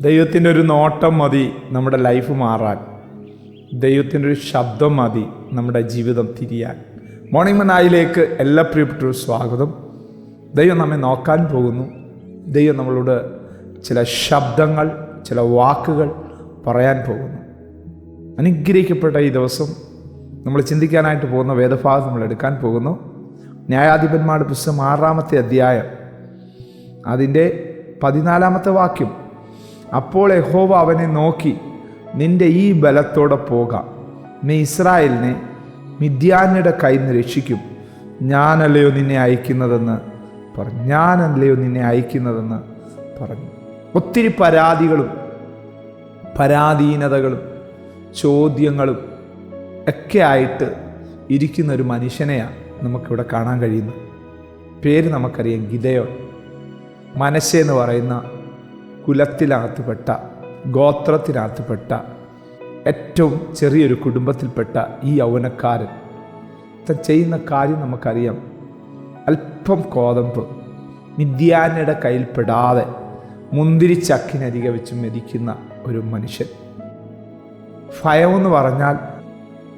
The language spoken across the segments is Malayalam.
ദൈവത്തിന്റെ ഒരു നോട്ടം മതി നമ്മുടെ ലൈഫ് മാറാൻ. ദൈവത്തിന്റെ ഒരു ശബ്ദം മതി നമ്മുടെ ജീവിതം തിരിയാൻ. മോർണിംഗ് മനായിലേക്ക് എല്ലാ പ്രിയപ്പെട്ടവരും സ്വാഗതം. ദൈവം നമ്മെ നോക്കാൻ പോകുന്നു. ദൈവം നമ്മളോട് ചില ശബ്ദങ്ങൾ ചില വാക്കുകൾ പറയാൻ പോകുന്നു. അനുഗ്രഹിക്കപ്പെട്ട ഈ ദിവസം നമ്മൾ ചിന്തിക്കാനായിട്ട് പോകുന്ന വേദഭാഗം നമ്മൾ എടുക്കാൻ പോകുന്നു. ന്യായാധിപന്മാരുടെ പുസ്തകം ആറാമത്തെ അധ്യായം. അതിന്റെ പതിനാലാമത്തെ വാക്യം. അപ്പോൾ യഹോവ അവനെ നോക്കി നിന്റെ ഈ ബലത്തോടെ പോകാം. നീ ഇസ്രായേലിനെ മിഥ്യാനയുടെ കയ്യിൽ രക്ഷിക്കും. ഞാനല്ലയോ നിന്നെ അയക്കുന്നതെന്ന് പറഞ്ഞു. ഞാനല്ലയോ നിന്നെ അയക്കുന്നതെന്ന് പറഞ്ഞു. ഒത്തിരി പരാതികളും പരാധീനതകളും ചോദ്യങ്ങളും ഒക്കെ ആയിട്ട് ഇരിക്കുന്ന ഒരു മനുഷ്യനെയാണ് നമുക്കിവിടെ കാണാൻ കഴിയുന്നത്. പേര് നമുക്കറിയാം ഗിതയോൻ മനസ്സെന്ന് പറയുന്ന കുലത്തിനകത്തുപെട്ട ഗോത്രത്തിനകത്തുപെട്ട ഏറ്റവും ചെറിയൊരു കുടുംബത്തിൽപ്പെട്ട ഈ യൗവനക്കാരൻ. താൻ ചെയ്യുന്ന കാര്യം നമുക്കറിയാം. അല്പം കോതമ്പ് മിഥ്യാനയുടെ കയ്യിൽപ്പെടാതെ മുന്തിരിച്ചക്കിനരികെ വെച്ച് മെതിക്കുന്ന ഒരു മനുഷ്യൻ. ഭയമെന്ന് പറഞ്ഞാൽ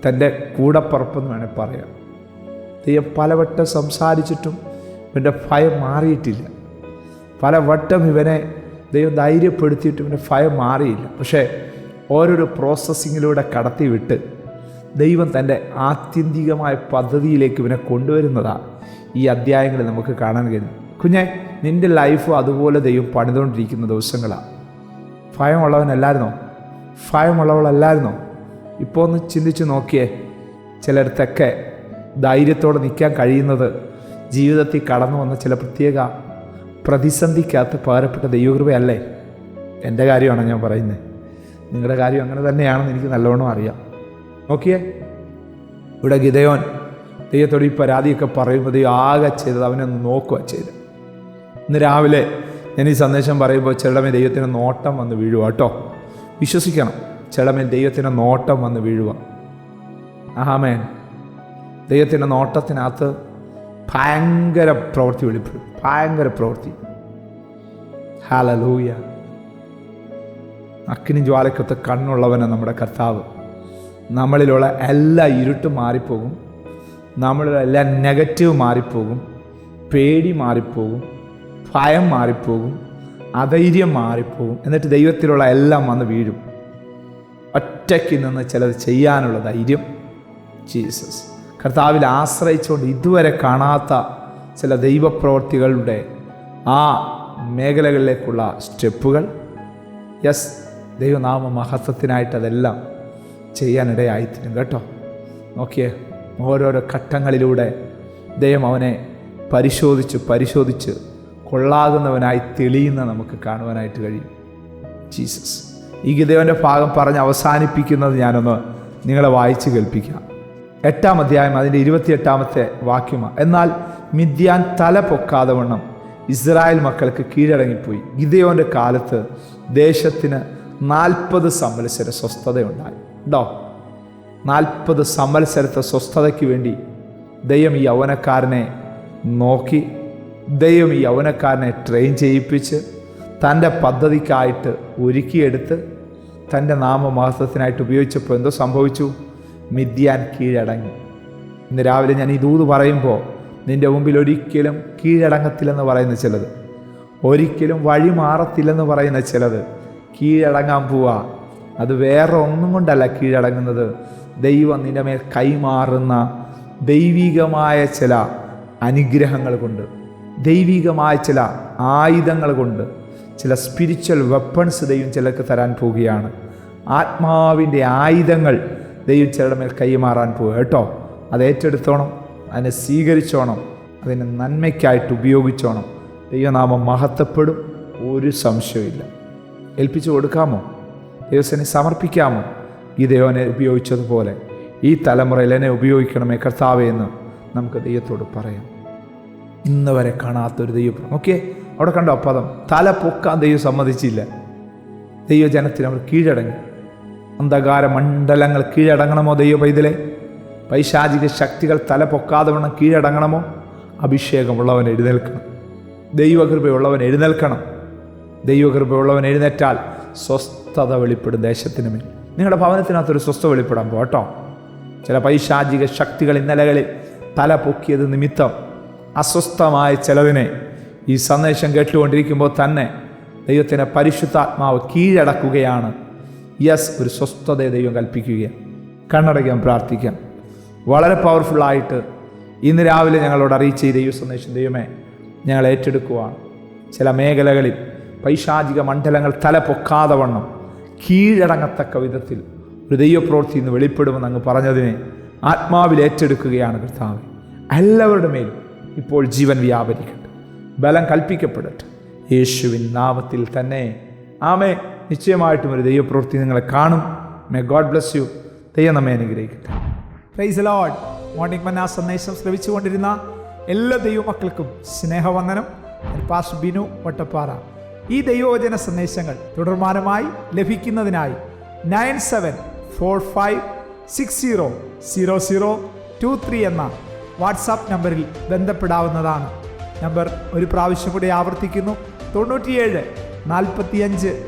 തന്റെ കൂടപ്പുറപ്പെന്ന് വേണേൽ പറയാം. തെയ്യം പലവട്ടം സംസാരിച്ചിട്ടും ഇവന്റെ ഭയം മാറിയിട്ടില്ല. പലവട്ടം ഇവനെ ദൈവം ധൈര്യപ്പെടുത്തിയിട്ട് ഇവന്റെ ഭയം മാറിയില്ല. പക്ഷേ ഓരോരോ പ്രോസസ്സിങ്ങിലൂടെ കടത്തിവിട്ട് ദൈവം തന്റെ ആത്യന്തികമായ പദ്ധതിയിലേക്ക് ഇവനെ കൊണ്ടുവരുന്നതാണ് ഈ അധ്യായങ്ങളിൽ നമുക്ക് കാണാൻ കഴിയും കുഞ്ഞെ നിന്റെ ലൈഫ് അതുപോലെ ദൈവം പണിതുകൊണ്ടിരിക്കുന്ന ദിവസങ്ങളാണ് ഭയമുള്ളവനല്ലായിരുന്നോ? ഭയമുള്ളവളല്ലായിരുന്നോ? ഇപ്പോൾ ഒന്ന് ചിന്തിച്ച് നോക്കിയേ ചിലയിടത്തൊക്കെ ധൈര്യത്തോടെ നിൽക്കാൻ കഴിയുന്നത് ജീവിതത്തിൽ കടന്നു വന്ന ചില പ്രത്യേക പ്രതിസന്ധിക്കകത്ത് പകരപ്പെട്ട ദൈവകൃപയല്ലേ? എന്റെ കാര്യമാണ് ഞാൻ പറയുന്നത്? നിങ്ങളുടെ കാര്യം അങ്ങനെ തന്നെയാണെന്ന് എനിക്ക് നല്ലവണ്ണം അറിയാം. നോക്കിയേ ഇവിടെ ഗിതയോൻ ദൈവത്തോട് ഈ പരാതിയൊക്കെ പറയുമ്പോൾ ദൈവം ആകെ ചെയ്തത് അവനെ നോക്കുക ചെയ്ത് ഇന്ന് രാവിലെ ഞാൻ ഈ സന്ദേശം പറയുമ്പോൾ ചിലമേ ദൈവത്തിന് നോട്ടം വന്ന് വീഴുക കേട്ടോ. വിശ്വസിക്കണം ചിലമേൽ ദൈവത്തിന്റെ നോട്ടം വന്ന് വീഴുക ആഹാമേൻ ദൈവത്തിന്റെ നോട്ടത്തിനകത്ത് ഭയങ്കര പ്രവൃത്തി വെളിപ്പെടും ഭയങ്കര പ്രവൃത്തി. ഹാലലൂയ അക്കിനി ജ്വാലക്കത്ത് കണ്ണുള്ളവനെ നമ്മുടെ കർത്താവ്. നമ്മളിലുള്ള എല്ലാ ഇരുട്ടും മാറിപ്പോകും. നമ്മളിലുള്ള എല്ലാ നെഗറ്റീവ് മാറിപ്പോകും. പേടി മാറിപ്പോകും. ഭയം മാറിപ്പോകും. അധൈര്യം മാറിപ്പോകും. എന്നിട്ട് ദൈവത്തിലുള്ള എല്ലാം വന്ന് വീഴും. ഒറ്റയ്ക്ക് നിന്ന് ചിലത് ചെയ്യാനുള്ള ധൈര്യം. ജീസസ് കർത്താവിൽ ആശ്രയിച്ചുകൊണ്ട് ഇതുവരെ കാണാത്ത ചില ദൈവപ്രവർത്തികളുടെ ആ മേഖലകളിലേക്കുള്ള സ്റ്റെപ്പുകൾ. യെസ് ദൈവനാമ മഹത്വത്തിനായിട്ട് അതെല്ലാം ചെയ്യാനിടയായിത്തീരും കേട്ടോ. നോക്കിയേ ഓരോരോ ഘട്ടങ്ങളിലൂടെ ദൈവം അവനെ പരിശോധിച്ച് പരിശോധിച്ച് കൊള്ളാകുന്നവനായി തെളിയുന്ന നമുക്ക് കാണുവാനായിട്ട് കഴിയും. ജീസസ് ഈ ഗീതവന്റെ ഭാഗം പറഞ്ഞ് അവസാനിപ്പിക്കുന്നത് ഞാനൊന്ന് നിങ്ങളെ വായിച്ച് കേൾപ്പിക്കാം. എട്ടാം അധ്യായം അതിന്റെ ഇരുപത്തിയെട്ടാമത്തെ വാക്യമാണ് എന്നാൽ മിഥ്യാൻ തല പൊക്കാതെ വണ്ണം ഇസ്രായേൽ മക്കൾക്ക് കീഴടങ്ങിപ്പോയി. ഗിതയോന്റെ കാലത്ത് ദേശത്തിന് നാൽപ്പത് സംവത്സര സ്വസ്ഥതയുണ്ടായി. ഉണ്ടോ നാൽപ്പത് സമ്മത്സരത്തെ സ്വസ്ഥതയ്ക്ക് വേണ്ടി ദൈവം ഈ യൗവനക്കാരനെ നോക്കി ദൈവം ഈ യൗവനക്കാരനെ ട്രെയിൻ ചെയ്യിപ്പിച്ച് തന്റെ പദ്ധതിക്കായിട്ട് ഒരുക്കിയെടുത്ത് തന്റെ നാമമഹത്വത്തിനായിട്ട് ഉപയോഗിച്ചപ്പോൾ എന്തോ സംഭവിച്ചു? മിഥ്യാൻ കീഴടങ്ങി. ഇന്ന് രാവിലെ ഞാൻ ഈ ദൂത് പറയുമ്പോൾ നിന്റെ മുമ്പിൽ ഒരിക്കലും കീഴടങ്ങത്തില്ലെന്ന് പറയുന്ന ചിലത്. ഒരിക്കലും വഴി മാറത്തില്ലെന്ന് പറയുന്ന ചിലത്. കീഴടങ്ങാൻ പോവാ. അത് വേറെ ഒന്നും കൊണ്ടല്ല കീഴടങ്ങുന്നത്. ദൈവം നിന്റെ മേൽ കൈമാറുന്ന ദൈവികമായ ചില അനുഗ്രഹങ്ങൾ കൊണ്ട് ദൈവികമായ ചില ആയുധങ്ങൾ കൊണ്ട് ചില സ്പിരിച്വൽ വെപ്പൺസ് ദൈവം ചിലർക്ക് തരാൻ പോവുകയാണ്. ആത്മാവിന്റെ ആയുധങ്ങൾ ദൈവം ചിലരുടെ മേൽ കൈമാറാൻ പോവുക. കേട്ടോ? അത് ഏറ്റെടുത്തോണം അതിനെ സ്വീകരിച്ചോണം അതിനെ നന്മയ്ക്കായിട്ട് ഉപയോഗിച്ചോണം. ദൈവനാമം മഹത്വപ്പെടും ഒരു സംശയമില്ല ഏൽപ്പിച്ചു കൊടുക്കാമോ? ദൈവസനെ സമർപ്പിക്കാമോ? ഈ ദൈവനെ ഉപയോഗിച്ചതുപോലെ ഈ തലമുറയിൽ എന്നെ ഉപയോഗിക്കണമേ കർത്താവേ എന്ന് നമുക്ക് ദൈവത്തോട് പറയാം. ഇന്ന് വരെ കാണാത്തൊരു ദൈവം ഓക്കെ അവിടെ കണ്ടോ പദം? തല പൊക്കാൻ ദൈവം സമ്മതിച്ചില്ല. ദൈവജനത്തിന് അവർ കീഴടങ്ങി. അന്ധകാര മണ്ഡലങ്ങൾ കീഴടങ്ങണമോ ദൈവ പൈതലെ പൈശാചിക ശക്തികൾ തല പൊക്കാതെ വണ്ണം കീഴടങ്ങണമോ? അഭിഷേകമുള്ളവൻ എഴുന്നേൽക്കണം. ദൈവകൃപയുള്ളവൻ എഴുന്നേൽക്കണം. ദൈവകൃപയുള്ളവൻ എഴുന്നേറ്റാൽ സ്വസ്ഥത വെളിപ്പെടും ദേശത്തിന് മേൽ. നിങ്ങളുടെ ഭവനത്തിനകത്തൊരു സ്വസ്ഥ വെളിപ്പെടാൻ പോട്ടോ ചില പൈശാചിക ശക്തികൾ ഇന്നലകളിൽ തല പൊക്കിയത് നിമിത്തം അസ്വസ്ഥമായ ചിലതിനെ ഈ സന്ദേശം കേട്ടുകൊണ്ടിരിക്കുമ്പോൾ തന്നെ ദൈവത്തിന്റെ പരിശുദ്ധാത്മാവ് കീഴടക്കുകയാണ്. യെസ് ഒരു സ്വസ്ഥതയെ ദൈവം കൽപ്പിക്കുകയാണ്. കണ്ണടയ്ക്കാൻ പ്രാർത്ഥിക്കാം. വളരെ പവർഫുള്ളായിട്ട് ഇന്ന് രാവിലെ ഞങ്ങളോട് അറിയിച്ച ഈ ദൈവ സന്ദേശം ദൈവമേ ഞങ്ങൾ ഏറ്റെടുക്കുവാണ്. ചില മേഖലകളിൽ പൈശാചിക മണ്ഡലങ്ങൾ തല പൊക്കാതെ വണ്ണം കീഴടങ്ങത്തക്ക വിധത്തിൽ ഒരു ദൈവപ്രവൃത്തി ഇന്ന് വെളിപ്പെടുമെന്ന് അങ്ങ് പറഞ്ഞതിനെ ആത്മാവിൽ ഏറ്റെടുക്കുകയാണ് കർത്താവ്. എല്ലാവരുടെ മേലും ഇപ്പോൾ ജീവൻ വ്യാപരിക്കട്ടെ. ബലം കൽപ്പിക്കപ്പെടട്ടെ. യേശുവിൻ നാമത്തിൽ തന്നെ. ആമേ നിശ്ചയമായിട്ടും ഒരു ദൈവപ്രവൃത്തി നിങ്ങളെ കാണും. മേ ഗോഡ് ബ്ലസ് യു ദൈവം നമ്മെ അനുഗ്രഹിക്കട്ടെ. പ്രൈസ് ലോഡ് മോർണിംഗ് മന്ന സന്ദേശം ശ്രവിച്ചുകൊണ്ടിരുന്ന എല്ലാ ദൈവമക്കൾക്കും സ്നേഹവന്ദനം. പാസ് ബിനു വട്ടപ്പാറ. ഈ ദൈവവചന സന്ദേശങ്ങൾ തുടർമാനമായി ലഭിക്കുന്നതിനായി nine seven four five six zero zero zero two three എന്ന വാട്സാപ്പ് നമ്പറിൽ ബന്ധപ്പെടാവുന്നതാണ്. നമ്പർ ഒരു പ്രാവശ്യം കൂടി ആവർത്തിക്കുന്നു. തൊണ്ണൂറ്റിയേഴ് നാൽപ്പത്തിയഞ്ച്